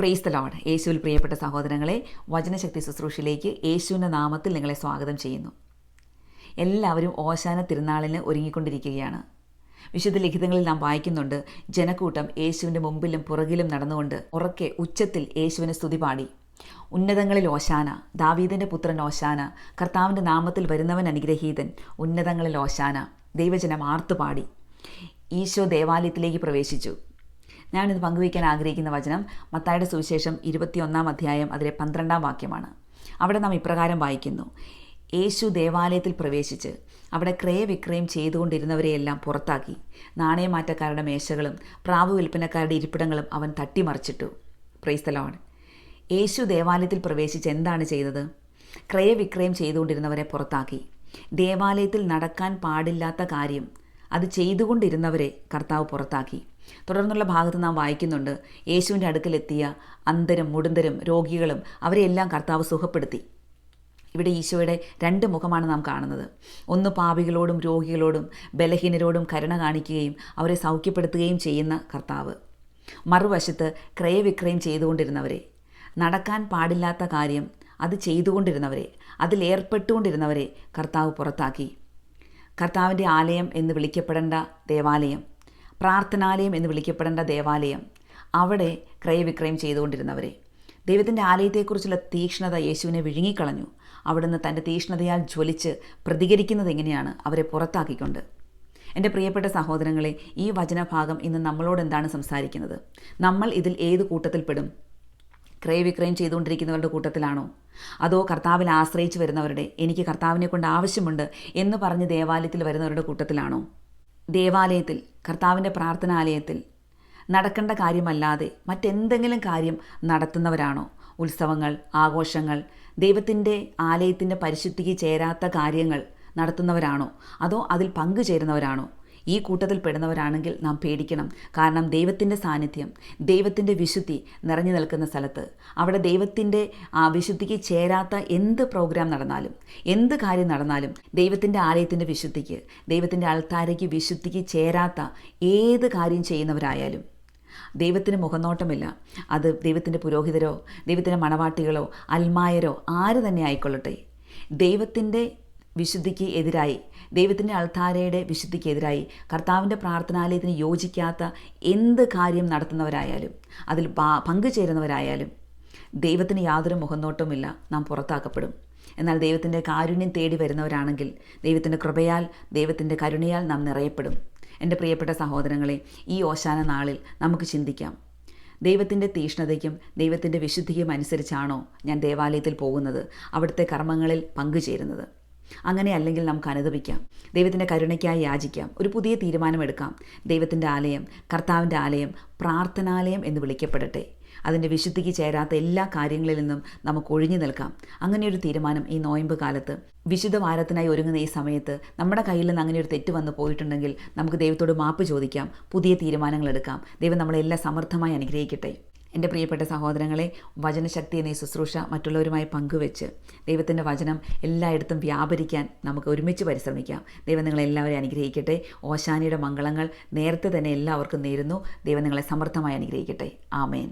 Praise the load യേശുവിൽ പ്രിയപ്പെട്ട സഹോദരങ്ങളെ വചനശക്തി ശുശ്രൂഷയിലേക്ക് യേശുവിന്റെ നാമത്തിൽ നിങ്ങളെ സ്വാഗതം ചെയ്യുന്നു. എല്ലാവരും ഓശാന തിരുനാളിന് ഒരുങ്ങിക്കൊണ്ടിരിക്കുകയാണ്. വിശുദ്ധ ലിഖിതങ്ങളിൽ നാം വായിക്കുന്നുണ്ട് ജനക്കൂട്ടം യേശുവിന്റെ മുമ്പിലും പുറകിലും നടന്നുകൊണ്ട് ഉറക്കെ ഉച്ചത്തിൽ യേശുവിനെ സ്തുതി പാടി ഉന്നതങ്ങളിൽ ഓശാന ദാവീദിന്റെ പുത്രൻ ഓശാന കർത്താവിന്റെ നാമത്തിൽ വരുന്നവൻ അനുഗ്രഹീതൻ ഉന്നതങ്ങളിൽ ഓശാന ദൈവജനം ആർത്തുപാടി. ഈശോ ദേവാലയത്തിലേക്ക് പ്രവേശിച്ചു. ഞാനിത് പങ്കുവയ്ക്കാൻ ആഗ്രഹിക്കുന്ന വചനം മത്തായുടെ സുവിശേഷം ഇരുപത്തിയൊന്നാം അധ്യായം അതിലെ പന്ത്രണ്ടാം വാക്യമാണ്. അവിടെ നാം ഇപ്രകാരം വായിക്കുന്നു. യേശു ദേവാലയത്തിൽ പ്രവേശിച്ച് അവിടെ ക്രയവിക്രയം ചെയ്തുകൊണ്ടിരുന്നവരെയെല്ലാം പുറത്താക്കി. നാണയമാറ്റക്കാരുടെ മേശകളും പ്രാവു വിൽപ്പനക്കാരുടെ ഇരിപ്പിടങ്ങളും അവൻ തട്ടിമറിച്ചിട്ടു. പ്രൈസ്തലോൺ യേശു ദേവാലയത്തിൽ പ്രവേശിച്ച് എന്താണ് ചെയ്തത്? ക്രയവിക്രയം ചെയ്തുകൊണ്ടിരുന്നവരെ പുറത്താക്കി. ദേവാലയത്തിൽ നടക്കാൻ പാടില്ലാത്ത കാര്യം അത് ചെയ്തുകൊണ്ടിരുന്നവരെ കർത്താവ് പുറത്താക്കി. തുടർന്നുള്ള ഭാഗത്ത് നാം വായിക്കുന്നുണ്ട് യേശുവിന്റെ അടുക്കലെത്തിയ അന്തരം മുടന്തരും രോഗികളും അവരെയെല്ലാം കർത്താവ് സുഖപ്പെടുത്തി. ഇവിടെ ഈശോയുടെ രണ്ട് മുഖമാണ് നാം കാണുന്നത്. ഒന്ന് പാപികളോടും രോഗികളോടും ബലഹീനരോടും കരുണ കാണിക്കുകയും അവരെ സൗഖ്യപ്പെടുത്തുകയും ചെയ്യുന്ന കർത്താവ്. മറുവശത്ത് ക്രയവിക്രയം ചെയ്തുകൊണ്ടിരുന്നവരെ നടക്കാൻ പാടില്ലാത്ത കാര്യം അത് ചെയ്തുകൊണ്ടിരുന്നവരെ അതിലേർപ്പെട്ടുകൊണ്ടിരുന്നവരെ കർത്താവ് പുറത്താക്കി. കർത്താവിന്റെ ആലയം എന്ന് വിളിക്കപ്പെടേണ്ട ദേവാലയം പ്രാർത്ഥനാലയം എന്ന് വിളിക്കപ്പെടേണ്ട ദേവാലയം അവിടെ ക്രയവിക്രയം ചെയ്തുകൊണ്ടിരുന്നവരെ. ദൈവത്തിന്റെ ആലയത്തെക്കുറിച്ചുള്ള തീക്ഷ്ണത യേശുവിനെ വിഴുങ്ങിക്കളഞ്ഞു. അവിടുന്ന് തന്റെ തീക്ഷ്ണതയാൽ ജ്വലിച്ച് പ്രതികരിക്കുന്നത് എങ്ങനെയാണ് അവരെ പുറത്താക്കിക്കൊണ്ട്? എന്റെ പ്രിയപ്പെട്ട സഹോദരങ്ങളെ ഈ വചനഭാഗം ഇന്ന് നമ്മളോട് എന്താണ് സംസാരിക്കുന്നത്? നമ്മൾ ഇതിൽ ഏത് കൂട്ടത്തിൽപ്പെടും? ക്രയവിക്രയം ചെയ്തുകൊണ്ടിരിക്കുന്നവരുടെ കൂട്ടത്തിലാണോ? അതോ കർത്താവിൽ ആശ്രയിച്ച് വരുന്നവരുടെ എനിക്ക് കർത്താവിനെ കൊണ്ട് ആവശ്യമുണ്ട് എന്ന് പറഞ്ഞ് ദേവാലയത്തിൽ വരുന്നവരുടെ കൂട്ടത്തിലാണോ? ദേവാലയത്തിൽ കർത്താവിന്റെ പ്രാർത്ഥനാലയത്തിൽ നടക്കേണ്ട കാര്യമല്ലാതെ മറ്റെന്തെങ്കിലും കാര്യം നടത്തുന്നവരാണോ? ഉത്സവങ്ങൾ ആഘോഷങ്ങൾ ദൈവത്തിന്റെ ആലയത്തിന്റെ പരിശുദ്ധിക്ക് ചേരാത്ത കാര്യങ്ങൾ നടത്തുന്നവരാണോ? അതോ അതിൽ പങ്കുചേരുന്നവരാണോ? ഈ കൂട്ടത്തിൽ പെടുന്നവരാണെങ്കിൽ നാം പേടിക്കണം. കാരണം ദൈവത്തിന്റെ സാന്നിധ്യം ദൈവത്തിന്റെ വിശുദ്ധി നിറഞ്ഞു നിൽക്കുന്ന സ്ഥലത്ത്. അവിടെ ദൈവത്തിന്റെ ആ വിശുദ്ധിക്ക് ചേരാത്ത എന്ത് പ്രോഗ്രാം നടന്നാലും എന്ത് കാര്യം നടന്നാലും ദൈവത്തിന്റെ ആലയത്തിന്റെ വിശുദ്ധിക്ക് ദൈവത്തിന്റെ അൾത്താരയ്ക്ക് വിശുദ്ധിക്ക് ചേരാത്ത ഏത് കാര്യം ചെയ്യുന്നവരായാലും ദൈവത്തിന് മുഖനോട്ടമില്ല. അത് ദൈവത്തിന്റെ പുരോഹിതരോ ദൈവത്തിന്റെ മണവാട്ടികളോ അൽമായരോ ആര് തന്നെ ആയിക്കൊള്ളട്ടെ. ദൈവത്തിന്റെ വിശുദ്ധിക്ക് എതിരായി ദൈവത്തിന്റെ അൾത്താരയുടെ വിശുദ്ധിക്ക് എതിരായി കർത്താവിന്റെ പ്രാർത്ഥനാലയത്തിന് യോജിക്കാത്ത എന്ത് കാര്യം നടത്തുന്നവരായാലും അതിൽ പങ്കുചേരുന്നവരായാലും ദൈവത്തിന് യാതൊരു മുഖന്നോട്ടവുമില്ല നാം പുറത്താക്കപ്പെടും. എന്നാൽ ദൈവത്തിന്റെ കാരുണ്യം തേടി വരുന്നവരാണെങ്കിൽ ദൈവത്തിന്റെ കൃപയാൽ ദൈവത്തിന്റെ കരുണയാൽ നാം നിറയപ്പെടും. എന്റെ പ്രിയപ്പെട്ട സഹോദരങ്ങളെ ഈ ഓശാന നാളിൽ നമുക്ക് ചിന്തിക്കാം. ദൈവത്തിന്റെ തീഷ്ണതയ്ക്കും ദൈവത്തിന്റെ വിശുദ്ധിക്കും അനുസരിച്ചാണോ ഞാൻ ദേവാലയത്തിൽ പോകുന്നത് അവിടുത്തെ കർമ്മങ്ങളിൽ പങ്കുചേരുന്നത്? അങ്ങനെ അല്ലെങ്കിൽ നമുക്ക് അനുദപിക്കാം ദൈവത്തിന്റെ കരുണയ്ക്കായി യാചിക്കാം. ഒരു പുതിയ തീരുമാനമെടുക്കാം. ദൈവത്തിന്റെ ആലയം കർത്താവിന്റെ ആലയം പ്രാർത്ഥനാലയം എന്ന് വിളിക്കപ്പെടട്ടെ. അതിന്റെ വിശുദ്ധിക്ക് ചേരാത്ത എല്ലാ കാര്യങ്ങളിൽ നിന്നും നമുക്ക് ഒഴിഞ്ഞു നിൽക്കാം. അങ്ങനെയൊരു തീരുമാനം ഈ നോയമ്പ് കാലത്ത് വിശുദ്ധ വാരത്തിനായി ഒരുങ്ങുന്ന ഈ സമയത്ത് നമ്മുടെ കയ്യിൽ നിന്ന് അങ്ങനെ ഒരു തെറ്റ് വന്നു പോയിട്ടുണ്ടെങ്കിൽ നമുക്ക് ദൈവത്തോട് മാപ്പ് ചോദിക്കാം. പുതിയ തീരുമാനങ്ങൾ എടുക്കാം. ദൈവം നമ്മളെല്ലാം സമർത്ഥമായി അനുഗ്രഹിക്കട്ടെ. എന്റെ പ്രിയപ്പെട്ട സഹോദരങ്ങളെ വചനശക്തി എന്നീ ശുശ്രൂഷ മറ്റുള്ളവരുമായി പങ്കുവെച്ച് ദൈവത്തിന്റെ വചനം എല്ലായിടത്തും വ്യാപരിക്കാൻ നമുക്ക് ഒരുമിച്ച് പരിശ്രമിക്കാം. ദൈവം നിങ്ങളെല്ലാവരെയും അനുഗ്രഹിക്കട്ടെ. ഓശാനിയുടെ മംഗളങ്ങൾ നേരത്തെ തന്നെ എല്ലാവർക്കും നേരുന്നു. ദൈവം നിങ്ങളെ സമർത്ഥമായി അനുഗ്രഹിക്കട്ടെ. ആമേൻ.